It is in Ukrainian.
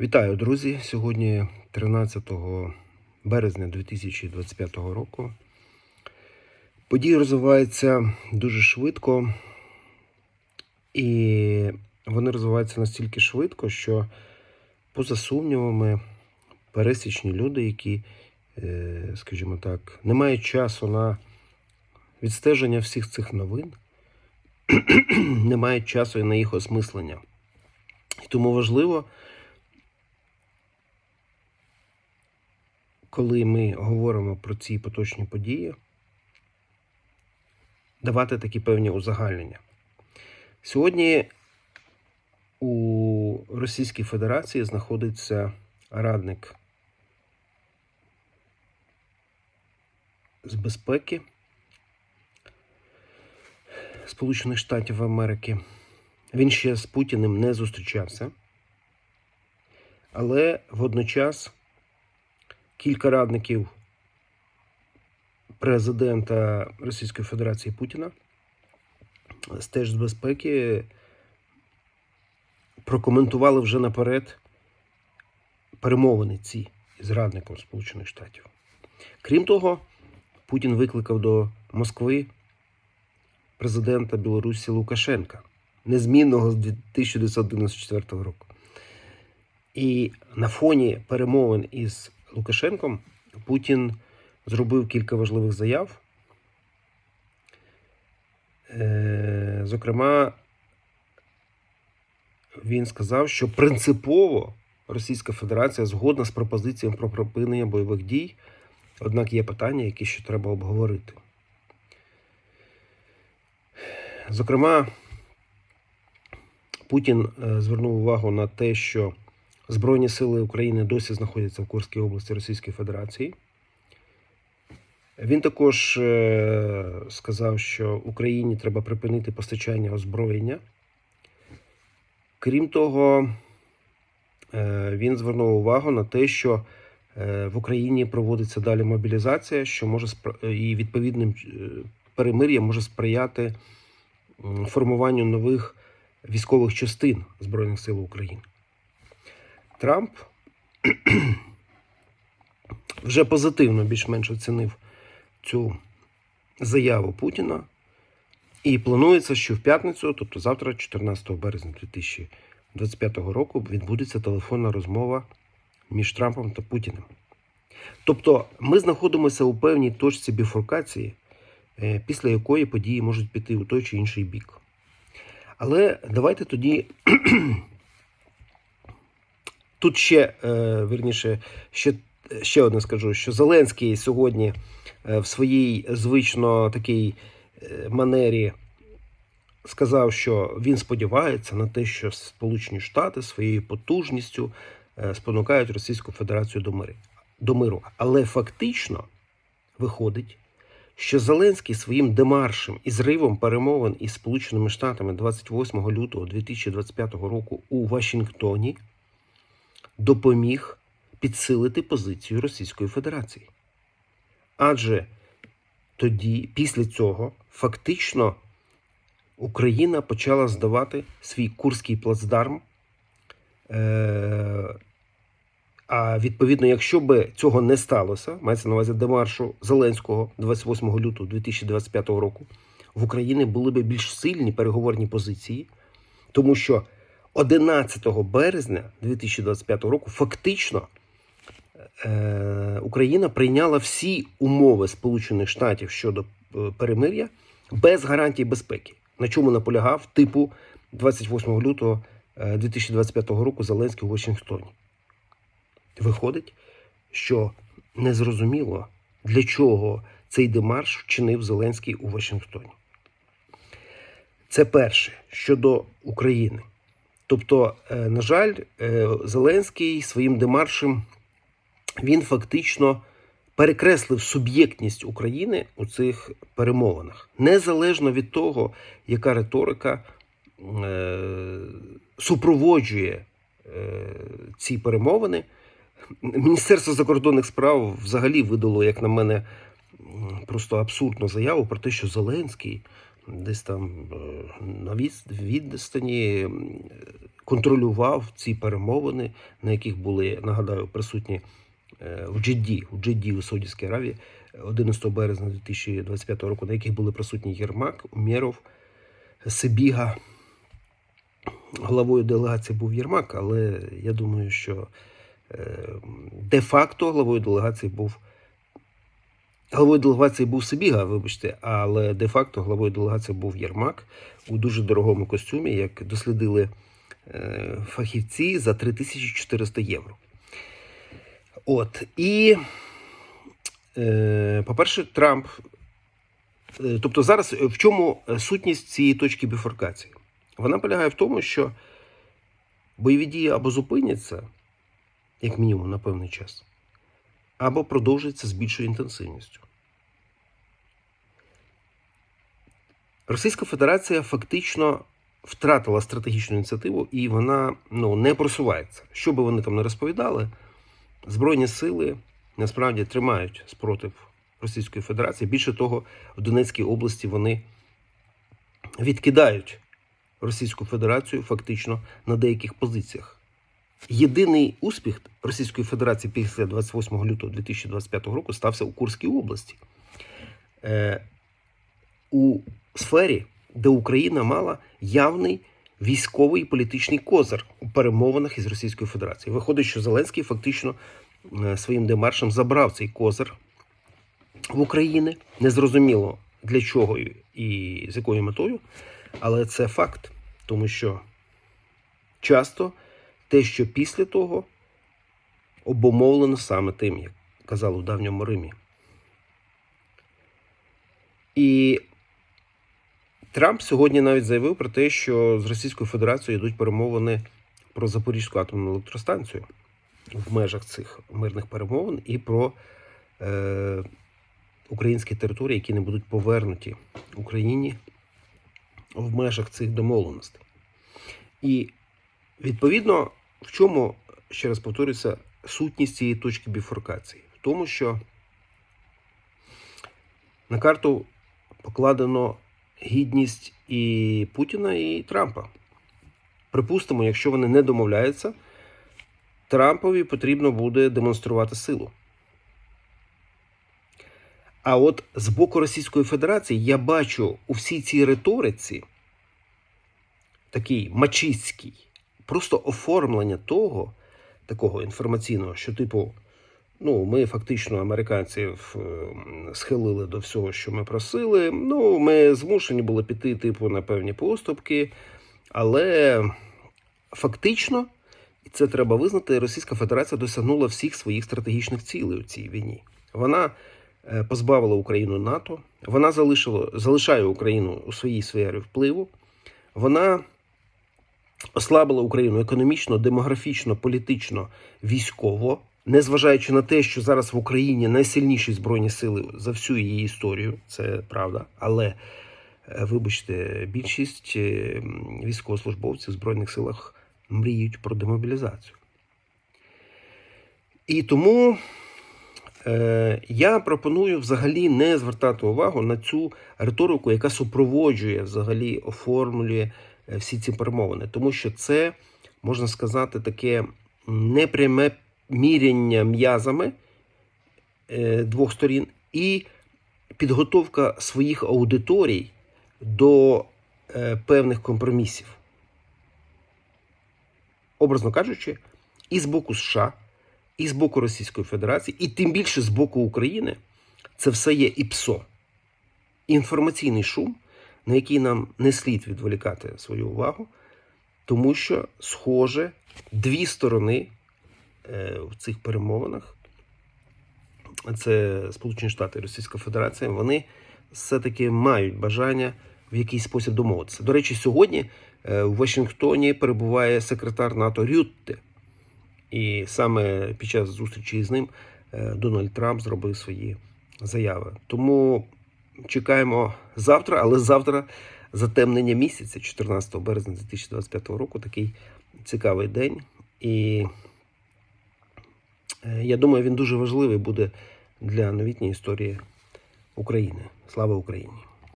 Вітаю, друзі! Сьогодні 13 березня 2025 року. Події розвиваються дуже швидко, і вони розвиваються настільки швидко, що, поза сумнівами, пересічні люди, які, е, скажімо так, не мають часу на відстеження всіх цих новин, не мають часу і на їх осмислення. І тому важливо. Коли ми говоримо про ці поточні події, давати такі певні узагальнення. Сьогодні у Російській Федерації знаходиться радник з безпеки Сполучених Штатів Америки. Він ще з Путіним не зустрічався, але водночас кілька радників президента Російської Федерації Путіна теж з безпеки прокоментували вже наперед перемовини ці з радником Сполучених Штатів. Крім того, Путін викликав до Москви президента Білорусі Лукашенка, незмінного з 1994 року. І на фоні перемовин із Лукашенком Путін зробив кілька важливих заяв. Е, Зокрема, він сказав, що принципово Російська Федерація згодна з пропозиціями про припинення бойових дій, однак є питання, які ще треба обговорити. Зокрема, Путін е, звернув увагу на те, що Збройні сили України досі знаходяться в Курській області Російської Федерації. Він також е, сказав, що Україні треба припинити постачання озброєння. Крім того, е, він звернув увагу на те, що е, в Україні проводиться далі мобілізація, що може і відповідним перемир'ям може сприяти формуванню нових військових частин Збройних сил України. Трамп вже позитивно більш-менш оцінив цю заяву Путіна. І планується, що в п'ятницю, тобто завтра, 14 березня 2025 року, відбудеться телефонна розмова між Трампом та Путіним. Тобто ми знаходимося у певній точці біфуркації, е, після якої події можуть піти у той чи інший бік. Але давайте тоді Тут ще е, вірніше, ще, ще одне скажу, що Зеленський сьогодні е, в своїй звично такій е, манері сказав, що він сподівається на те, що Сполучені Штати своєю потужністю спонукають Російську Федерацію до миру. До миру. Але фактично виходить, що Зеленський своїм демаршем і зривом перемовин із Сполученими Штатами 28 лютого 2025 року у Вашингтоні допоміг підсилити позицію Російської Федерації. Адже тоді, після цього, фактично Україна почала здавати свій Курський плацдарм. Е- а відповідно, якщо би цього не сталося, мається на увазі демаршу Зеленського 28 лютого 2025 року, в Україні були б більш сильні переговорні позиції, тому що 11 березня 2025 року фактично е, Україна прийняла всі умови Сполучених Штатів щодо е, перемир'я без гарантій безпеки, на чому наполягав типу 28 лютого е, 2025 року Зеленський у Вашингтоні. Виходить, що незрозуміло, для чого цей демарш вчинив Зеленський у Вашингтоні. Це перше щодо України. Тобто, е, на жаль, е, Зеленський своїм демаршем він фактично перекреслив суб'єктність України у цих перемовинах, незалежно від того, яка риторика е, супроводжує ці перемовини. Міністерство закордонних справ взагалі видало, як на мене, просто абсурдну заяву про те, що Зеленський десь там на відстані контролював ці перемовини, на яких були, нагадаю, присутні е, в Джидді, в Джидді у Саудівській Аравії 11 березня 2025 року, на яких були присутні Єрмак, Умєров, Сибіга. Главою делегації був Єрмак, але я думаю, що е, де-факто главою делегації був главою делегації був Сибіга, вибачте, але де-факто главою делегації був Єрмак у дуже дорогому костюмі, як дослідили е, фахівці за 3400 євро. От. І, е, по-перше, Трамп. е, Тобто зараз в чому сутність цієї точки біфуркації? Вона полягає в тому, що бойові дії або зупиняться, як мінімум, на певний час, або продовжуються з більшою інтенсивністю. Російська Федерація фактично втратила стратегічну ініціативу і вона ну, не просувається. Що би вони там не розповідали, Збройні сили насправді тримають спротив Російської Федерації. Більше того, в Донецькій області вони відкидають Російську Федерацію фактично на деяких позиціях. Єдиний успіх Російської Федерації після 28 лютого 2025 року стався у Курській області. Е, у сфері, де Україна мала явний військовий і політичний козир у перемовинах із Російською Федерацією. Виходить, що Зеленський фактично е, своїм демаршем забрав цей козир в Україні. Незрозуміло для чого і з якою метою, але це факт, тому що часто те, що після того обумовлено саме тим, як казали в давньому Римі. І Трамп сьогодні навіть заявив про те, що з Російською Федерацією йдуть перемовини про Запорізьку атомну електростанцію в межах цих мирних перемовин і про е, українські території, які не будуть повернуті Україні в межах цих домовленостей. І відповідно, в чому, ще раз повторюся, сутність цієї точки біфуркації? В тому, що на карту покладено гідність і Путіна, і Трампа. Припустимо, якщо вони не домовляються, Трампові потрібно буде демонструвати силу. А от з боку Російської Федерації я бачу у всій цій риториці такий мачистський, просто оформлення того, такого інформаційного, що, типу, ну, ми фактично американців е, схилили до всього, що ми просили. Ну, ми змушені були піти, типу, на певні поступки, але фактично, і це треба визнати, Російська Федерація досягнула всіх своїх стратегічних цілей у цій війні. Вона е, позбавила Україну НАТО, вона залишила, залишає Україну у своїй сфері впливу, вона ослабила Україну економічно, демографічно, політично, військово, незважаючи на те, що зараз в Україні найсильніші збройні сили за всю її історію, це правда. Але е, вибачте, більшість е, військовослужбовців в збройних силах мріють про демобілізацію. І тому е, я пропоную взагалі не звертати увагу на цю риторику, яка супроводжує, взагалі оформлює е, всі ці перемовини, тому що це можна сказати таке непряме міряння м'язами е, двох сторін і підготовка своїх аудиторій до е, певних компромісів. Образно кажучи, і з боку США, і з боку Російської Федерації, і тим більше з боку України, це все є ІПСО. Інформаційний шум, на який нам не слід відволікати свою увагу, тому що, схоже, дві сторони в цих перемовинах, це Сполучені Штати і Російська Федерація, вони все-таки мають бажання в якийсь спосіб домовитися. До речі, сьогодні е, в Вашингтоні перебуває секретар НАТО Рютте. І саме під час зустрічі з ним е, Дональд Трамп зробив свої заяви. Тому чекаємо завтра, але завтра затемнення місяця, 14 березня 2025 року, такий цікавий день. І е, я думаю, він дуже важливий буде для новітньої історії України. Слава Україні!